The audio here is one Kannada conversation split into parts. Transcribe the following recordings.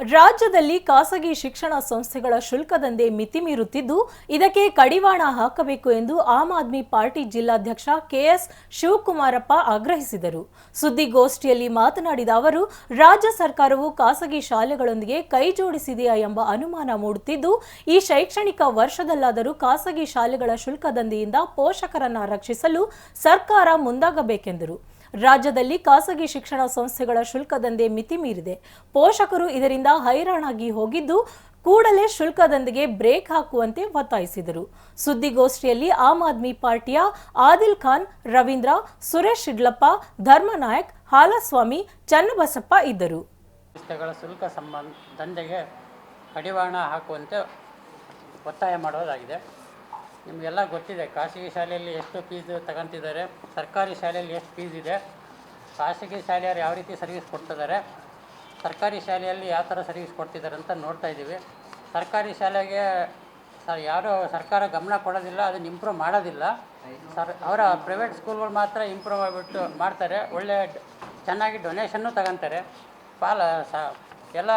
ರಾಜ್ಯದಲ್ಲಿ ಖಾಸಗಿ ಶಿಕ್ಷಣ ಸಂಸ್ಥೆಗಳ ಶುಲ್ಕದಂಧೆ ಮಿತಿ ಮೀರುತ್ತಿದ್ದು, ಇದಕ್ಕೆ ಕಡಿವಾಣ ಹಾಕಬೇಕು ಎಂದು ಆಮ್ ಆದ್ಮಿ ಪಾರ್ಟಿ ಜಿಲ್ಲಾಧ್ಯಕ್ಷ ಕೆಎಸ್ ಶಿವಕುಮಾರಪ್ಪ ಆಗ್ರಹಿಸಿದರು. ಸುದ್ದಿಗೋಷ್ಠಿಯಲ್ಲಿ ಮಾತನಾಡಿದ ಅವರು, ರಾಜ್ಯ ಸರ್ಕಾರವು ಖಾಸಗಿ ಶಾಲೆಗಳೊಂದಿಗೆ ಕೈಜೋಡಿಸಿದೆಯಾ ಎಂಬ ಅನುಮಾನ ಮೂಡುತ್ತಿದ್ದು, ಈ ಶೈಕ್ಷಣಿಕ ವರ್ಷದಲ್ಲಾದರೂ ಖಾಸಗಿ ಶಾಲೆಗಳ ಶುಲ್ಕದಂದೆಯಿಂದ ಪೋಷಕರನ್ನ ರಕ್ಷಿಸಲು ಸರ್ಕಾರ ಮುಂದಾಗಬೇಕೆಂದರು. ರಾಜ್ಯದಲ್ಲಿ ಖಾಸಗಿ ಶಿಕ್ಷಣ ಸಂಸ್ಥೆಗಳ ಶುಲ್ಕದಂಧೆ ಮಿತಿ ಮೀರಿದೆ. ಪೋಷಕರು ಇದರಿಂದ ಹೈರಾಣಾಗಿ ಹೋಗಿದ್ದು, ಕೂಡಲೇ ಶುಲ್ಕದೊಂದಿಗೆ ಬ್ರೇಕ್ ಹಾಕುವಂತೆ ಒತ್ತಾಯಿಸಿದರು. ಸುದ್ದಿಗೋಷ್ಠಿಯಲ್ಲಿ ಆಮ್ ಆದ್ಮಿ ಪಾರ್ಟಿಯ ಆದಿಲ್ ಖಾನ್, ರವೀಂದ್ರ, ಸುರೇಶ್ ಶಿಡ್ಲಪ್ಪ, ಧರ್ಮನಾಯಕ್, ಹಾಲಸ್ವಾಮಿ, ಚನ್ನಬಸಪ್ಪ ಇದ್ದರು. ಶುಲ್ಕ ಸಂಬಂಧ ದಂಧೆಗೆ ಕಡಿವಾಣ ಹಾಕುವಂತೆ ಒತ್ತಾಯ ಮಾಡೋದಾಗಿದೆ ನಿಮಗೆಲ್ಲ ಗೊತ್ತಿದೆ, ಖಾಸಗಿ ಶಾಲೆಯಲ್ಲಿ ಎಷ್ಟು ಫೀಸ್ ತಗೊಂತಿದ್ದಾರೆ, ಸರ್ಕಾರಿ ಶಾಲೆಯಲ್ಲಿ ಎಷ್ಟು ಫೀಸ್ ಇದೆ, ಖಾಸಗಿ ಶಾಲೆಯವರು ಯಾವ ರೀತಿ ಸರ್ವಿಸ್ ಕೊಡ್ತಿದ್ದಾರೆ, ಸರ್ಕಾರಿ ಶಾಲೆಯಲ್ಲಿ ಯಾವ ಥರ ಸರ್ವಿಸ್ ಕೊಡ್ತಿದ್ದಾರೆ ಅಂತ ನೋಡ್ತಾ ಇದ್ದೀವಿ. ಸರ್ಕಾರಿ ಶಾಲೆಗೆ ಸರ್ ಯಾರು ಸರ್ಕಾರ ಗಮನ ಕೊಡೋದಿಲ್ಲ, ಅದನ್ನು ಇಂಪ್ರೂವ್ ಮಾಡೋದಿಲ್ಲ. ಸರ್, ಅವರ ಪ್ರೈವೇಟ್ ಸ್ಕೂಲ್ಗಳು ಮಾತ್ರ ಇಂಪ್ರೂವ್ ಆಗಿಬಿಟ್ಟು ಮಾಡ್ತಾರೆ, ಒಳ್ಳೆ ಚೆನ್ನಾಗಿ ಡೊನೇಷನ್ನು ತಗೊತಾರೆ. ಪಾಲ, ಸ, ಎಲ್ಲ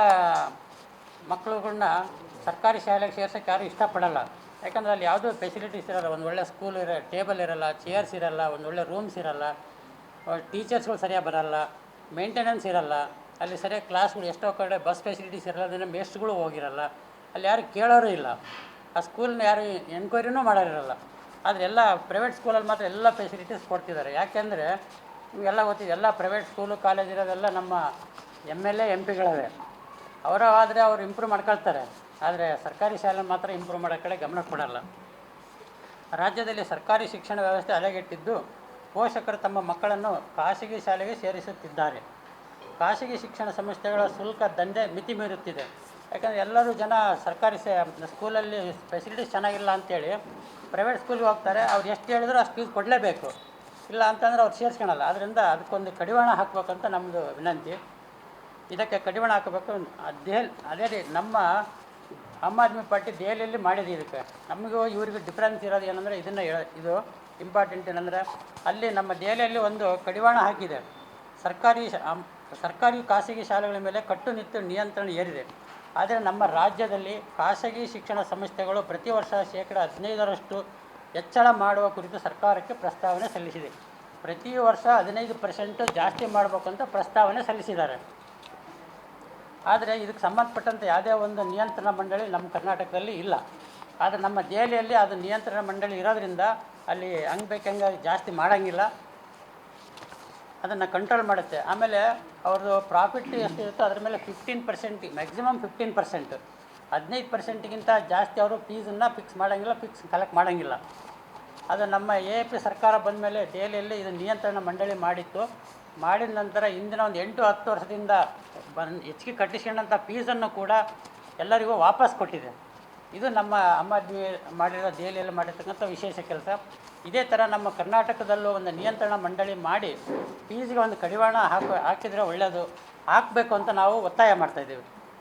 ಮಕ್ಕಳುಗಳ್ನ ಸರ್ಕಾರಿ ಶಾಲೆಗೆ ಸೇರ್ಸೋಕ್ಕೆ ಯಾರೂ ಇಷ್ಟಪಡಲ್ಲ. ಯಾಕಂದರೆ ಅಲ್ಲಿ ಯಾವುದೂ ಫೆಸಿಲಿಟೀಸ್ ಇರಲ್ಲ, ಒಂದು ಒಳ್ಳೆ ಸ್ಕೂಲ್ ಇರೋ ಟೇಬಲ್ ಇರಲ್ಲ ಚೇರ್ಸ್ ಇರಲ್ಲ, ಒಂದು ಒಳ್ಳೆ ರೂಮ್ಸ್ ಇರಲ್ಲ ಟೀಚರ್ಸ್ಗಳು ಸರಿಯಾಗಿ ಬರಲ್ಲ ಮೇಂಟೆನೆನ್ಸ್ ಇರಲ್ಲ, ಅಲ್ಲಿ ಸರಿಯಾಗಿ ಕ್ಲಾಸ್ಗಳು ಎಷ್ಟೋ ಕಡೆ ಬಸ್ ಫೆಸಿಲಿಟೀಸ್ ಇರಲ್ಲ, ಅದನ್ನು ಮೇಸ್ಟ್ಗಳು ಹೋಗಿರಲ್ಲ. ಅಲ್ಲಿ ಯಾರು ಕೇಳೋರು ಇಲ್ಲ. ಆ ಸ್ಕೂಲ್ನ ಯಾರು ಎನ್ಕ್ವೈರಿನೂ ಮಾಡೋರಿರಲ್ಲ. ಆದರೆ ಎಲ್ಲ ಪ್ರೈವೇಟ್ ಸ್ಕೂಲಲ್ಲಿ ಮಾತ್ರ ಎಲ್ಲ ಫೆಸಿಲಿಟೀಸ್ ಕೊಡ್ತಿದ್ದಾರೆ. ಯಾಕೆಂದರೆ ನಿಮಗೆಲ್ಲ ಗೊತ್ತಿದೆ, ಎಲ್ಲ ಪ್ರೈವೇಟ್ ಸ್ಕೂಲು ಕಾಲೇಜ್ ಇರೋದೆಲ್ಲ ನಮ್ಮ ಎಂ ಎಲ್ ಎ ಎಂ ಪಿಗಳವೇ ಅವರ ಆದರೆ ಅವ್ರು ಇಂಪ್ರೂವ್ ಮಾಡ್ಕೊಳ್ತಾರೆ. ಆದರೆ ಸರ್ಕಾರಿ ಶಾಲೆ ಮಾತ್ರ ಇಂಪ್ರೂವ್ ಮಾಡೋ ಕಡೆ ಗಮನ ಕೊಡಲ್ಲ. ರಾಜ್ಯದಲ್ಲಿ ಸರ್ಕಾರಿ ಶಿಕ್ಷಣ ವ್ಯವಸ್ಥೆ ಅಲೆಗೆಟ್ಟಿದ್ದು ಪೋಷಕರು ತಮ್ಮ ಮಕ್ಕಳನ್ನು ಖಾಸಗಿ ಶಾಲೆಗೆ ಸೇರಿಸುತ್ತಿದ್ದಾರೆ. ಖಾಸಗಿ ಶಿಕ್ಷಣ ಸಂಸ್ಥೆಗಳ ಶುಲ್ಕ ದಂಧೆ ಮಿತಿ ಮೀರುತ್ತಿದೆ. ಯಾಕಂದರೆ ಎಲ್ಲರೂ ಜನ ಸರ್ಕಾರಿ ಸ್ಕೂಲಲ್ಲಿ ಫೆಸಿಲಿಟೀಸ್ ಚೆನ್ನಾಗಿಲ್ಲ ಅಂತೇಳಿ ಪ್ರೈವೇಟ್ ಸ್ಕೂಲ್ಗೆ ಹೋಗ್ತಾರೆ. ಅವ್ರು ಎಷ್ಟು ಹೇಳಿದ್ರು ಅಷ್ಟು ಫೀಸ್ ಕೊಡಲೇಬೇಕು. ಇಲ್ಲ ಅಂತಂದ್ರೆ ಅವ್ರು ಸೇರಿಸ್ಕೊಳಲ್ಲ. ಅದರಿಂದ ಅದಕ್ಕೊಂದು ಕಡಿವಾಣ ಹಾಕಬೇಕಂತ ನಮ್ಮದು ವಿನಂತಿ. ಇದಕ್ಕೆ ಕಡಿವಾಣ ಹಾಕಬೇಕು. ಅದೇ ಅದೇ ರೀ ನಮ್ಮ ಆಮ್ ಆದ್ಮಿ ಪಾರ್ಟಿ ದೆಹಲಿಯಲ್ಲಿ ಮಾಡಿದೆ ಇದಕ್ಕೆ. ನಮಗೂ ಇವರಿಗೂ ಡಿಫ್ರೆನ್ಸ್ ಇರೋದು ಏನಂದರೆ ಇದನ್ನು ಇದು ಇಂಪಾರ್ಟೆಂಟ್ ಏನಂದರೆ ಅಲ್ಲಿ ನಮ್ಮ ದೆಹಲಿಯಲ್ಲಿ ಒಂದು ಕಡಿವಾಣ ಹಾಕಿದೆ. ಸರ್ಕಾರಿ ಸರ್ಕಾರಿ ಖಾಸಗಿ ಶಾಲೆಗಳ ಮೇಲೆ ಕಟ್ಟುನಿಟ್ಟು ನಿಯಂತ್ರಣ ಏರಿದೆ. ಆದರೆ ನಮ್ಮ ರಾಜ್ಯದಲ್ಲಿ ಖಾಸಗಿ ಶಿಕ್ಷಣ ಸಂಸ್ಥೆಗಳು ಪ್ರತಿ ವರ್ಷ ಶೇಕಡ ಹದಿನೈದರಷ್ಟು ಹೆಚ್ಚಳ ಮಾಡುವ ಕುರಿತು ಸರ್ಕಾರಕ್ಕೆ ಪ್ರಸ್ತಾವನೆ ಸಲ್ಲಿಸಿದೆ. ಪ್ರತಿ ವರ್ಷ ಹದಿನೈದು ಪರ್ಸೆಂಟು ಜಾಸ್ತಿ ಮಾಡಬೇಕು ಅಂತ ಪ್ರಸ್ತಾವನೆ ಸಲ್ಲಿಸಿದ್ದಾರೆ. ಆದರೆ ಇದಕ್ಕೆ ಸಂಬಂಧಪಟ್ಟಂತೆ ಯಾವುದೇ ಒಂದು ನಿಯಂತ್ರಣ ಮಂಡಳಿ ನಮ್ಮ ಕರ್ನಾಟಕದಲ್ಲಿ ಇಲ್ಲ. ಆದರೆ ನಮ್ಮ ದೆಹಲಿಯಲ್ಲಿ ಅದು ನಿಯಂತ್ರಣ ಮಂಡಳಿ ಇರೋದ್ರಿಂದ ಅಲ್ಲಿ ಹಂಗೆ ಬೇಕಂಗೆ ಜಾಸ್ತಿ ಮಾಡೋಂಗಿಲ್ಲ. ಅದನ್ನು ಕಂಟ್ರೋಲ್ ಮಾಡುತ್ತೆ. ಆಮೇಲೆ ಅವ್ರದ್ದು ಪ್ರಾಫಿಟ್ ಎಷ್ಟಿರುತ್ತೋ ಅದ್ರ ಮೇಲೆ fifteen percent maximum fifteen percent ಹದಿನೈದು ಪರ್ಸೆಂಟ್ಗಿಂತ ಜಾಸ್ತಿ ಅವರು ಫೀಸನ್ನು ಫಿಕ್ಸ್ ಮಾಡೋಂಗಿಲ್ಲ ಫಿಕ್ಸ್ ಕಲೆಕ್ಟ್ ಮಾಡೋಂಗಿಲ್ಲ. ಅದು ನಮ್ಮ ಎ ಪಿ ಸರ್ಕಾರ ಬಂದ ಮೇಲೆ ದೆಹಲಿಯಲ್ಲಿ ಇದು ನಿಯಂತ್ರಣ ಮಂಡಳಿ ಮಾಡಿತ್ತು. ಮಾಡಿದ ನಂತರ ಹಿಂದಿನ ಒಂದು ಎಂಟು ಹತ್ತು ವರ್ಷದಿಂದ ಬನ್ ಹೆಚ್ಚಿಗೆ ಕಟ್ಟಿಸ್ಕೊಂಡಂಥ ಫೀಸನ್ನು ಕೂಡ ಎಲ್ಲರಿಗೂ ವಾಪಸ್ ಕೊಟ್ಟಿದೆ. ಇದು ನಮ್ಮ ಆದ್ಮಿ ಮಾಡಿರೋ ದೆಹಲಿಯಲ್ಲಿ ಮಾಡಿರ್ತಕ್ಕಂಥ ವಿಶೇಷ ಕೆಲಸ. ಇದೇ ಥರ ನಮ್ಮ ಕರ್ನಾಟಕದಲ್ಲೂ ಒಂದು ನಿಯಂತ್ರಣ ಮಂಡಳಿ ಮಾಡಿ ಫೀಸ್ಗೆ ಒಂದು ಕಡಿವಾಣ ಹಾಕಿ ಹಾಕಿದರೆ ಒಳ್ಳೆಯದು ಹಾಕಬೇಕು ಅಂತ ನಾವು ಒತ್ತಾಯ ಮಾಡ್ತಾಯಿದ್ದೀವಿ